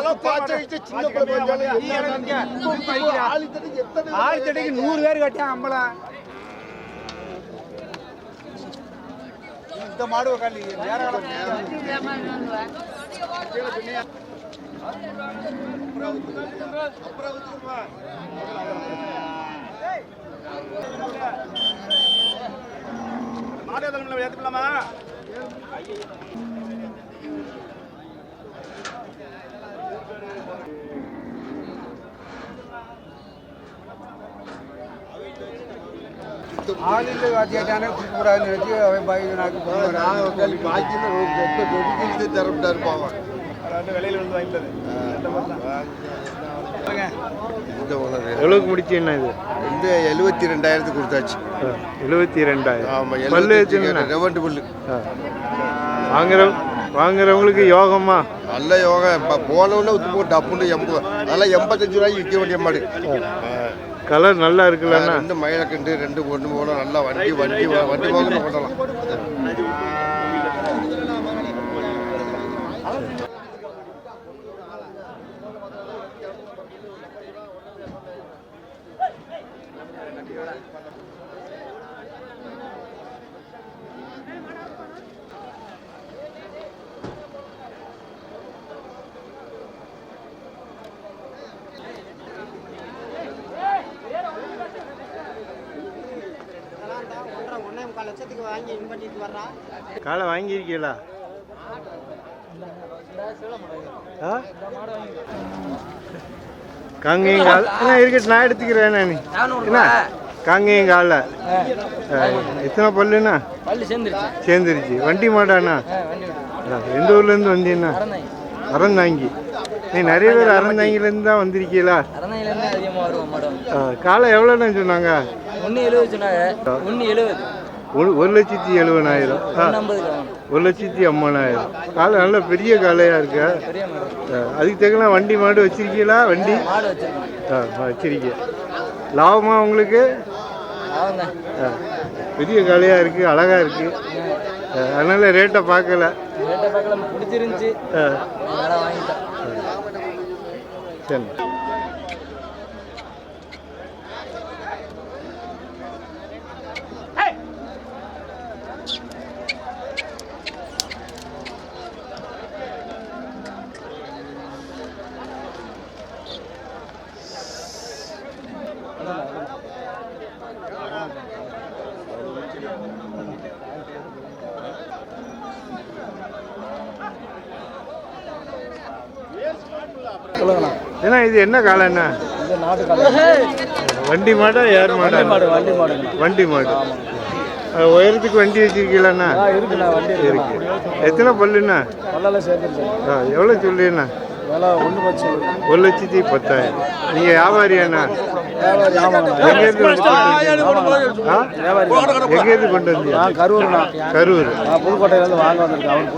அதெல்லாம் பாய்ச்ச வச்சு சின்ன பிள்ளை பஞ்சாலும் என்ன ஆளு தடிக்கு எத்தனை ஆயிரத்தடிக்கு நூறு பேர் கட்டியான் அம்பலம் இந்த மாடு உக்காந்து வேற மாடு எதுவும் ஏத்துக்கலாமா ஆளில் கட்டியாட்டானே கூப்பிடாதுன்னு நினைச்சு அவன் பாய் நாக்கு போகிறான் பாக்கி தரப்பட்டா இருப்பான் வெளியில் வந்து வாங்கிட்டது எவ்வளோக்கு முடிச்சு என்ன இது? இந்த எழுபத்தி ரெண்டாயிரத்துக்கு கொடுத்தாச்சு. எழுபத்தி ரெண்டாயிரம் ஆமா பல்லு ரெவண்டு புல்லு வாங்குற வாங்குறவங்களுக்கு யோகமா? நல்ல யோகா இப்போ போனவொன்னே டப்புன்னு எண்பது அதெல்லாம் எண்பத்தஞ்சு ரூபாய்க்கு விற்க வேண்டிய மாடு. கலர் நல்லா இருக்குல்லண்ணா ரெண்டு மயிலக்கண்டு ரெண்டு பொண்ணு போல நல்லா வண்டி வண்டி வண்டி வாங்கணும் காலை வாங்கியிருக்கீங்களா? ஆ? காங்கேயம் கால் என்ன இருக்கட்டும் நான் எடுத்துக்கிறேன் நான் என்ன? காங்கேயம் காலில் எத்தனை பல்லுண்ணா பல்லு சேர்ந்துருச்சு. வண்டி மாடாண்ணா ஆ, எந்த ஊர்லேருந்து வந்தீங்கண்ணா அறந்தாங்கி. நீ நிறைய பேர் அறந்தாங்கிலேருந்து தான் வந்திருக்கீங்களா? காலை எவ்வளோண்ணா சொன்னாங்க? ஒன்று எழுபது சொன்னாங்க. ஒன்று எழுபது. ஒரு ஒரு லட்சத்தி எழுபதாயிரம் ஒரு லட்சத்தி ஐம்பதாயிரம் காலை நல்ல பெரிய காலையா இருக்கா? அதுக்கு தக்கன வண்டி மாடு வச்சிருக்கீங்களா? வண்டி? ஆ வச்சிருக்கீங்க. லாபமா உங்களுக்கு? பெரிய காலையா இருக்கு அழகா இருக்கு. ஆ, அதனால ரேட்டை பார்க்கல. சரி. சொல்லுங்கண்ணா ஏன்னா இது என்ன காலை என்ன? நாட்டு வண்டி மாடா ஏர் மாடா? மாடு வண்டி மாடுங்கண்ணா வண்டி மாடு. உயரத்துக்கு வண்டி வச்சிருக்கீங்களா இருக்குண்ணா வண்டி இருக்கு. எத்தனை பல்லுண்ணா பல்லெல்லாம் ஆ எவ்வளோ சொல்லுண்ணா ஒரு லட்சத்தி பத்தாயிரம். நீங்கள் வியாபாரியாண்ணா எங்கேருந்து கொண்டு வந்தீங்க? கரூர்ண்ணா. கரூர். புதுக்கோட்டையிலேருந்து வாங்க வந்திருக்கேன். அவர்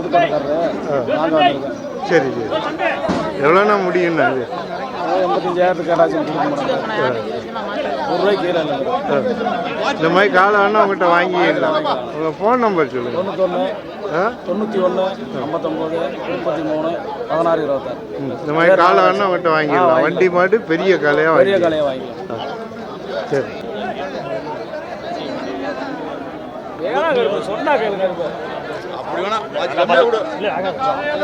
வந்திருக்கேன். சரி சரி. எவ்வளோண்ணா முடியுண்ணா அது எண்பத்தஞ்சாயிரத்துக்கு ஒரு ரூபாய்க்கு கீழே இந்த மாதிரி காலம் வேணா உங்கள்கிட்ட வாங்கிடலாம். உங்கள் ஃபோன் நம்பர் சொல்லுங்கள் தொண்ணூத்தொன்று தொண்ணூற்றி ஒன்று ஐம்பத்தொம்போது முப்பத்தி மூணு பதினாறு இருபத்தாறு. இந்த மாதிரி வேணா உங்கள்கிட்ட வாங்கிடலாம். வண்டி மாடு பெரிய காலையாக பெரிய வாங்கி கலையை வாங்கிக்கலாம். சரி. சொன்னா கேளுங்க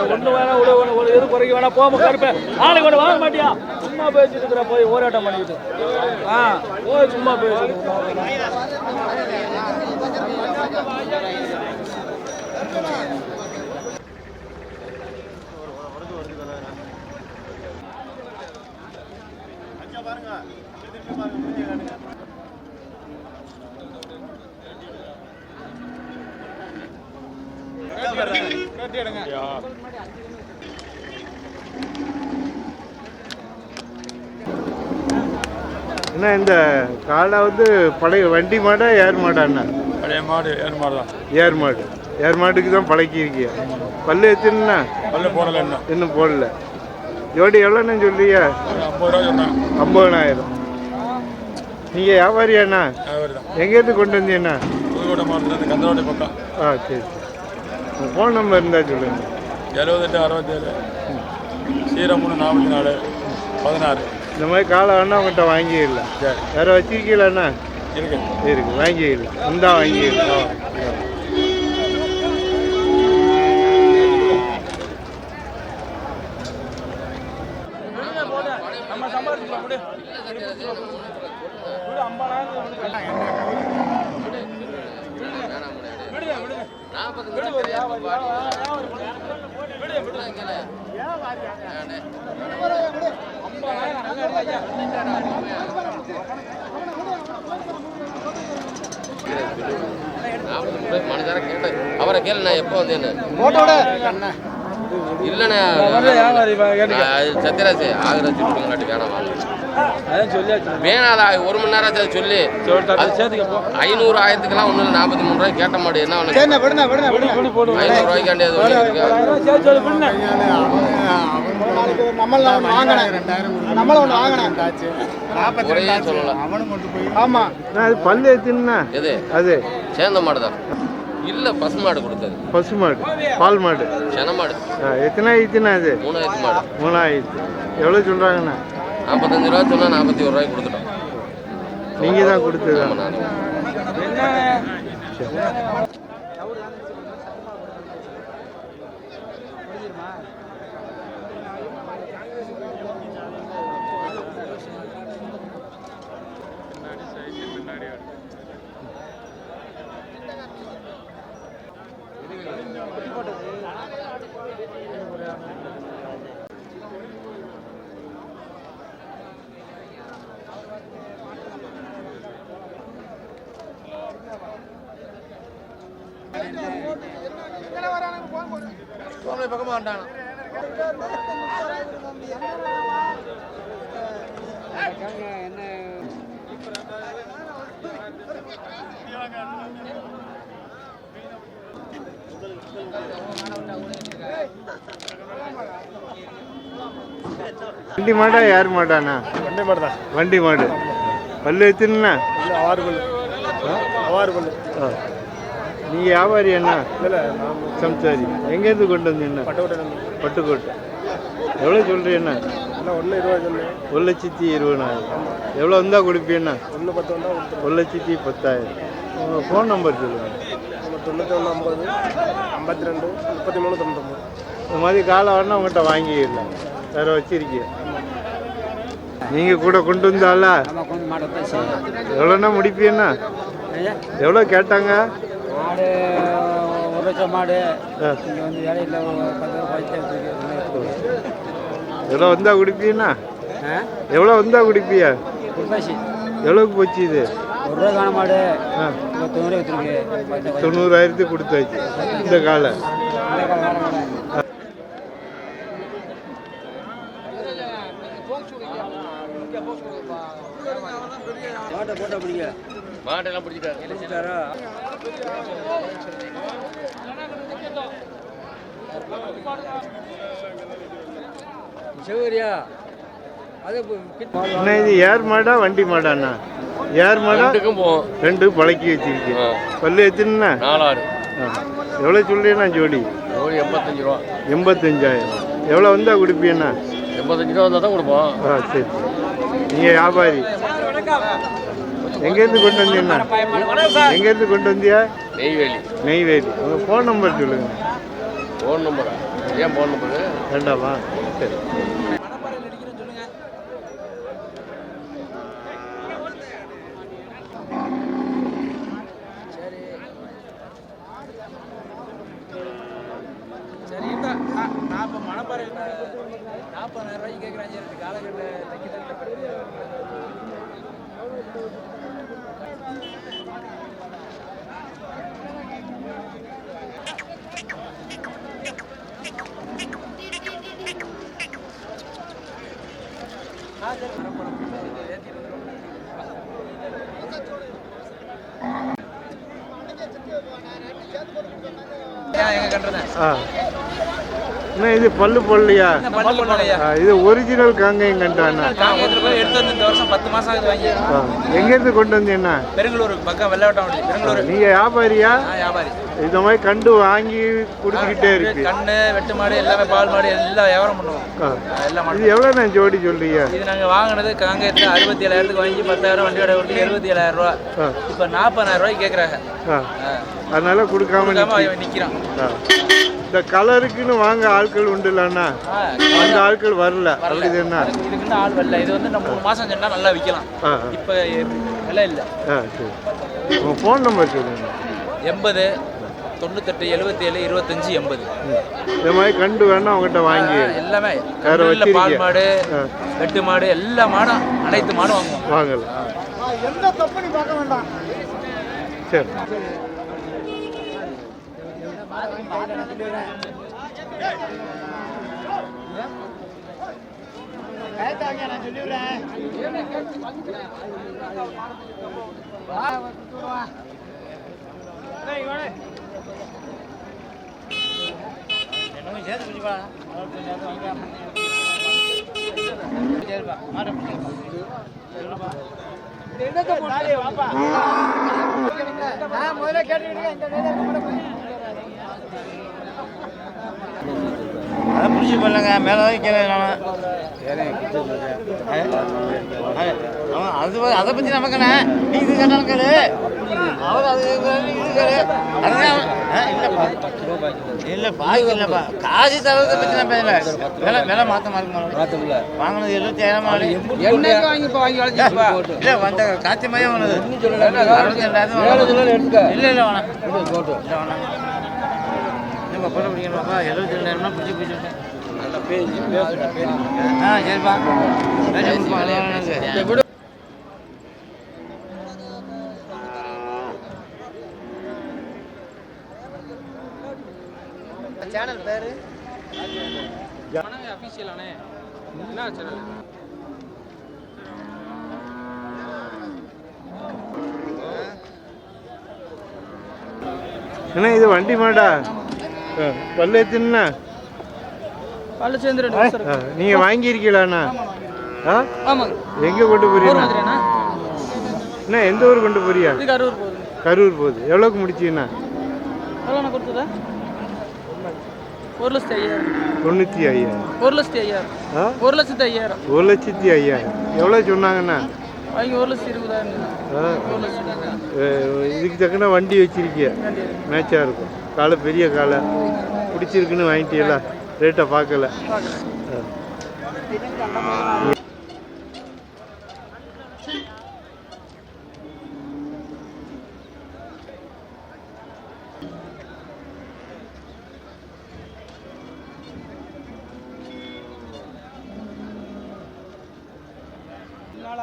ஒன்று வேணா விட ஒன்று ஒரு இது குறைக்க வேணா போக கருப்பேன் நாளைக்கு ஒன்று வாங்க மாட்டியா சும்மா பேசிட்டு இருக்கிற போய் ஓராட்டம் பண்ணிக்கிட்டு ஆ போய் சும்மா பேசிட்டு என்ன இந்த காலை வந்து பழைய வண்டி மாடா ஏர் மாடாண்ணா? பழைய மாடு ஏறு மாடு தான். ஏர் மாடு. ஏர் மாட்டுக்கு தான் பழக்கியிருக்கியா. பல்லு எத்தனைண்ணா? பல்லு போடல இன்னும். போடல. ஜோடி எவ்வளோன்னு சொல்லியா ஒரு ஐம்பது ரூபா சொன்னாங்க ஐம்பதனாயிரம். நீங்கள் வியாபாரியாண்ணா? வியாபாரி தான். எங்கேருந்து கொண்டு வந்தீங்கண்ணா? புதுக்கோட்டை மாவட்டத்தில் கந்தரோட்டை பக்கம். ஆ சரி. ஃபோன் நம்பர் இருந்தால் சொல்லுங்கள் எழுபத்தெட்டு அறுபத்தேழு சீரம் மூணு நாற்பத்தி நாலு பதினாறு. இந்த மாதிரி காலை வேணா உங்கள்கிட்ட வாங்கிடலாம். சரி. வேற வச்சிருக்கீங்களாண்ணா இருக்கு. இருக்கு வாங்கிடலாம். இந்தா வாங்கிடலாம் நம்ம சம்பாதிச்சுக்கலாம் விடு விடு ஐம்பதாயிரம் விடுங்க விடுங்க விடு ஒரு வியாபாரி, வியாபாரி, வியாபாரி. விடு, விடு. ஐம்பதாயிரம் நல்லா இருக்கு ஐயா. மனுஷார கேட்டேன் அவரை கேளு நான் எப்போ வந்தேன்னு? இல்லைண்ணே சத்யராஜ் ஆகிராஜ் வேணாம் வேணாதா ஒரு மணி நேரம் சொல்லி. அது சேர்த்துக்க. போ ஐநூறு ஆயிரத்துக்கெல்லாம் ஒன்றும் நாற்பத்தி மூணு ரூபாய் கேட்ட மாட்டேன் என்ன. ஐநூறு ரூபாய்க்காண்டி அது சேர்ந்த மாடு தான். இல்லை பசு மாடு கொடுத்தது. பசு மாடு பால் மாடு. சென மாடு. ஆ, எத்தனை ஆயிடுச்சுண்ணா அது? மூணாயிரத்து மாடு. மூணாயிடுச்சு எவ்வளோ சொல்கிறாங்கண்ணா நாற்பத்தஞ்சு ரூபா சொன்னால் நாற்பத்தி ஒரு ரூபாய்க்கு கொடுத்துட்டோம். நீங்கள் தான் கொடுத்ததா ஆமாம் நான் வண்டி மாடா யார் மாடாண்ணா வண்டி மாடு தான். வண்டி மாடு. பல்லு எத்தினா ஆறு பல்லு. ஆறு பல்லு. நீங்கள் வியாபாரி அண்ணா இல்லை நான் சம்சாரி. எங்கேருந்து கொண்டு வந்தீங்கண்ணா பட்டுக்கோட்டை. எவ்வளோ சொல்கிறீண்ணா ஒன்று இருபது சொன்னேன். ஒரு லட்சத்தி இருபதாயிரம். எவ்வளோ வந்தால் கொடுப்பீண்ணா ஒன்று பத்து வந்தால் ஒரு லட்சத்தி பத்தாயிரம். உங்கள் ஃபோன் நம்பர் சொல்லுங்கள் தொண்ணூற்றி ஒன்று ஐம்பது ஐம்பத்தி ரெண்டு முப்பத்தி மூணு தொண்ணூத்தொம்பது. இந்த மாதிரி காலை வேணா உங்கள்கிட்ட வாங்கிடலாம். வேறு வச்சிருக்கீங்க. நீங்கள் கூட கொண்டு வந்தால எவ்வளோண்ணா முடிப்பீண்ணா எவ்வளோ கேட்டாங்க? மாடு ஒரு லட்சம் மாடு. இங்கே வந்து வேலையில் பத்து ரூபா எவ்வளோ வந்தால் குடிப்பீண்ணா எவ்வளோ வந்தால் குடிப்பிய? எவ்வளோக்கு போச்சு இது? ஒரு ரூபா காண மாடு. ஆ. தொண்ணூறு வச்சுருக்கு தொண்ணூறாயிரத்துக்கு கொடுத்தாச்சு. இந்த காலை. மாட்டை போட்டா பிடிக்க மாட்டெல்லாம் பிடிச்சிட்டாரு. சிவரியா அண்ணா இது ஏர் மாடா வண்டி மாடாண்ணா ஏர் மாடா? போவோம் ரெண்டு பழக்கி வச்சிருக்கேன் ஆ. பல்லு எத்தனைண்ணா? நாலாறு. எவ்வளோ சொல்றீண்ணா ஜோடி? ஒரு எண்பத்தஞ்சு ரூபா. எண்பத்தஞ்சாயிரம். எவ்வளோ வந்தா கொடுப்பீண்ணா எண்பத்தஞ்சு ரூபா வந்தால் தான் கொடுப்போம். ஆ சரி நீங்கள் வியாபாரி. எங்கேருந்து கொண்டு வந்தீங்கண்ணா எங்கேருந்து கொண்டு வந்தியா? நெய்வேலி. நெய்வேலி. உங்கள் ஃபோன் நம்பர் சொல்லுங்கள் ஃபோன் நம்பரா ஏன் ஃபோன் நம்பரு வேண்டாமா சரி. சரி இந்த. நான் நான் இப்போ மணப்பாறை நாற்பதாயிரம் ரூபாய்க்கு கேட்குறேன் சரி காலகட்ட தைக்கிறதுல எங்க கட்டுறேன் ஆ. என்ன இது பல்லு போடலையா? பல்லு போடலையா? ஆ, இது ஒரிஜினல் காங்கேயம் கண்டாண்ணா காங்கேயத்துல போய் எடுத்து வந்து இந்த வருஷம் பத்து மாசம் வாங்கி. எங்கேருந்து கொண்டு வந்தீங்கண்ணா பெருங்களூர் பக்கம் வெள்ளவட்டம் வண்டி பெருங்களூர் நீங்க வியாபாரியா? நான் வியாபாரி. இந்த மாதிரி கண்டு வாங்கி கொடுத்துக்கிட்டே இருக்கு. கண்ணு வெட்டு மாடு எல்லாமே பால் மாடு எல்லாம் வியாபாரம் பண்ணுவோம். எல்லாம் இது எவ்வளோ நான் ஜோடி சொல்றீங்க? இது நாங்க வாங்கினது காங்கேயத்துல அறுபத்தி ஏழாயிரத்துக்கு வாங்கி பத்தாயிரம் வண்டியோட கொடுத்து எழுபத்தி ஏழாயிரம் ரூபா இப்போ நாற்பதாயிரம் ரூபாய்க்கு கேட்குறாங்க. அதனால கொடுக்காம. நிற்கிறான். இந்த கலருக்குன்னு வாங்க ஆட்கள் உண்டுலண்ணா அந்த ஆட்கள் வரல. அப்படிதானா இதுக்குன்னு ஆள் வரல. இது வந்து நம்ம மூணு மாசம் சொன்னா நல்லா விற்கலாம் இப்போ விலை இல்லை. ஆ சரி. உங்கள் ஃபோன் நம்பர் சொல்லுங்க. எண்பது தொண்ணூத்தெட்டு எழுபத்தி ஏழு இருபத்தஞ்சு எண்பது. இந்த மாதிரி கண்டு வேணா அவங்ககிட்ட வாங்கி எல்லாமே. கண்ணுல பால்? மாடு. வெட்டு மாடு எல்லா மாடும் அனைத்து மாடும் வாங்குவோம். வாங்கலாம். எந்த தப்பு நீ பார்க்க வேண்டாம். சரி. நான் சொல்லிவிடுறேன் நான் முதல்ல கேட்டுக்கிட்டு இந்த அதை பிடிச்சி பண்ணுங்க மேலே தான் கீழே அவன் அது அதை பற்றி நமக்குண்ணே நீ இது கேட்டாலும் கேளு அவர் அது இல்லை பாய்க்கு இல்லைப்பா காசு பற்றி நான் பேசல விலை விலை வாங்கினது எழுபத்தி என்னைக்கு வாங்கி இப்போ வாங்கி இல்லை வந்த மையம் வாங்கினது அறுபத்தி ரெண்டாயிரம் இல்லை இல்லை வேணாம் இல்லை வேணாம் நம்ம எழுபத்தி ரெண்டாயிரம்னா பிடிச்சி ஆ சரிப்பா பேசி கொடுப்பா, அதெல்லாம் எனக்கு. சேனல் பேரு? என்ன சேனல் என்ன இது வண்டி மாடா? பல்லு எத்தினா பல்லு சேர்ந்து. நீங்க வாங்கியிருக்கீங்களாண்ணா ஆ? ஆமாங்க. எங்க கொண்டு போறீங்க? என்ன எந்த ஊர் கொண்டு போறியா இது கரூர் போகுது. கரூர் போகுது. எவ்வளோக்கு முடிச்சீங்கண்ணா எவ்வளோண்ணா கொடுத்ததா? ஒரு லட்சத்தி ஐயாயிரம். தொண்ணூற்றி ஐயாயிரம். ஒரு லட்சத்தி ஐயாயிரம். ஆ? ஒரு லட்சத்தி ஐயாயிரம். ஒரு லட்சத்தி ஐயாயிரம். எவ்வளோ சொன்னாங்கண்ணா அவங்க ஒரு லட்சத்தி இருபதாயிரம் இதுக்கு தக்கன வண்டி வச்சிருக்கிய. மேட்சாக இருக்கும். காலை பெரிய காலை. பிடிச்சிருக்குன்னு வாங்கிட்டீங்களா? ரேட்டை பார்க்கல.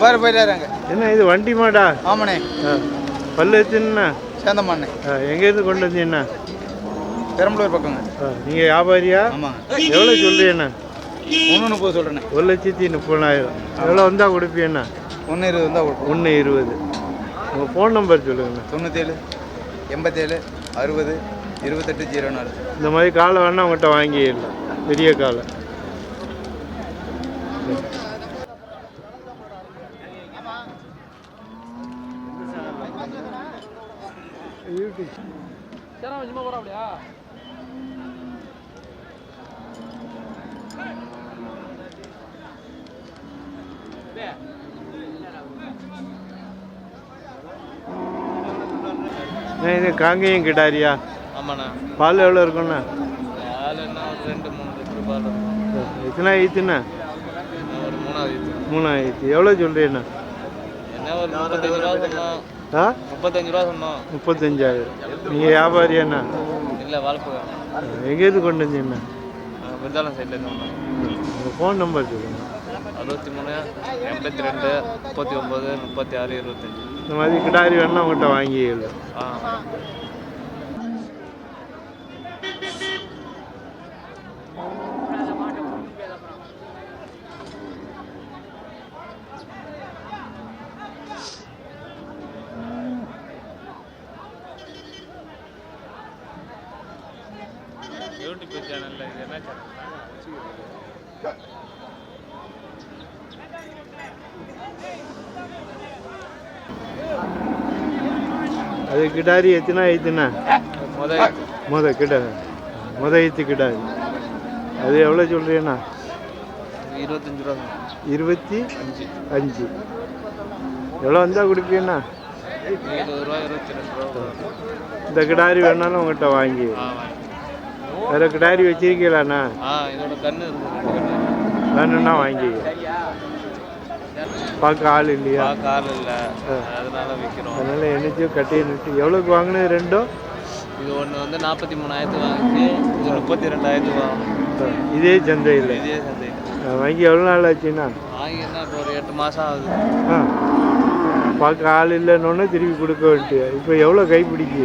பாரு போயிட்டாருங்க என்ன இது வண்டி மாடா? ஆமாண்ணே. பல்லு எத்தினா சேந்தம்மாண்ணே. எங்கேருந்து கொண்டு வந்தீங்கண்ணா பெரம்பலூர் பக்கங்க. ஆ, நீங்க வியாபாரியா? ஆமாங்க எவ்வளோ சொல்றீங்கண்ணா ஒன்று முப்பது சொல்கிறேண்ணே ஒரு லட்சத்தி முப்பதாயிரம் எவ்வளோ வந்தா கொடுப்பீங்கண்ணா ஒன்று இருபது தான் கொடுப்போம். ஒன்று இருபது. உங்கள் ஃபோன் நம்பர் சொல்லுங்கண்ணா. தொண்ணூற்றேழு எண்பத்தேழு அறுபது இருபத்தெட்டு ஜீரோ நாலு. இந்த மாதிரி காலை வேணா உங்கள்கிட்ட வாங்கிடலாம். பெரிய காலை. சரி சும்மா போகிறோம் அப்படியா? அண்ணா, இது காங்கேயம் கிடாரியா? ஆமாண்ணா. பால் எவ்வளோ இருக்குண்ணா ஆள் என்ன ஒரு ரெண்டு மூணு லிட்டர் பால் எத்தனை ஒரு மூணாவது. மூணாயிரத்து எவ்வளோ சொல்கிறீண்ணா என்ன ஒரு முப்பத்தஞ்சு ரூபா சொன்னோம் ஆ? முப்பத்தஞ்சு ரூபா சொன்னோம். முப்பத்தஞ்சாயிரம். நீங்கள் வியாபாரியாண்ணா இல்லை வாழ்க்கை எங்கேருந்து கொண்டு வந்தீங்கண்ணா விருதாலம் சைட்லேருந்து வந்தோம் உங்கள் ஃபோன் நம்பர் சொல்லுங்கள் அறுபத்தி மூணு எண்பத்தி ரெண்டு முப்பத்தி ஒம்பது முப்பத்தி ஆறு இருபத்தஞ்சி. இந்த மாதிரி கிடாரி வேணா உங்கள்கிட்ட வாங்கிக்கலாம் ஆ. யூடியூப் சேனலில் இது என்ன சேனல் அது கிடாரி எத்தனை ஐத்துண்ணா முதல் முத கிட முத ஐத்து கிடாரி. அது எவ்வளோ சொல்கிறீண்ணா இருபத்தஞ்சு ரூபா. இருபத்தி அஞ்சு. அஞ்சு. எவ்வளோ வந்தால் கொடுப்பீண்ணா இருபது ரூபா இருபத்தி ரெண்டு ரூபா. வரும். இந்த கிடாரி வேணாலும் உங்கள்கிட்ட வாங்கி. வேறு கிடாரி வச்சிருக்கீங்களாண்ணா? ஆ இதோட கண்ணு இருக்கு. ரெண்டு கண்ணு வேணும்னா வாங்கி. பார்க்க ஆள் இல்லையா? ஆள் இல்லை. அதனால விற்கிறோம் அதனால என்னத்தையும் கட்டி நிறுத்தி. எவ்வளோக்கு வாங்கினது ரெண்டும் இது ஒன்று வந்து நாற்பத்தி மூணாயிரத்துக்கு வாங்கிச்சு. இது முப்பத்தி ரெண்டாயிரத்துக்கு வாங்கணும் இதே சந்தையில். இதே சந்தையில். வாங்கி எவ்வளோ நாள் ஆச்சுண்ணா? வாங்கி என்ன இப்போ ஒரு எட்டு மாதம் ஆகுது. ஆ. பார்க்க ஆள் இல்லைன்னொன்னே திருப்பி கொடுக்க வேண்டிய இப்போ எவ்வளோ கை பிடிக்கு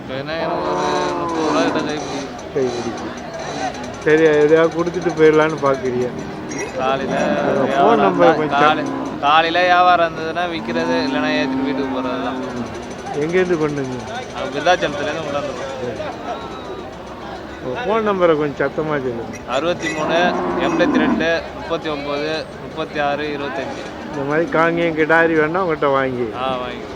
இப்போ என்ன எனக்கு ஒரு முப்பது ரூபா கிட்ட கை பிடிக்கும். கை பிடிக்கு சரி எதையாவது கொடுத்துட்டு போயிடலான்னு பார்க்குறிய காலையில் ஃபோன் நம்பர் கொஞ்சம் காலை காலையில் வியாபாரம் இருந்ததுன்னா விற்கிறது இல்லைன்னா ஏற்றிட்டு வீட்டுக்கு போகிறது தான் எங்கேருந்து வந்து விருதாச்சலத்துலேருந்து கொண்டாந்துருவோம் ஃபோன் நம்பரை கொஞ்சம் சத்தமாக சொல்லுங்கள் அறுபத்தி மூணு எண்பத்தி ரெண்டு முப்பத்தி ஒம்பது முப்பத்தி ஆறு இருபத்தஞ்சி. இந்த மாதிரி காங்கேயம் கிடாரி வேணா உங்கள்கிட்ட வாங்கி. ஆ வாங்கி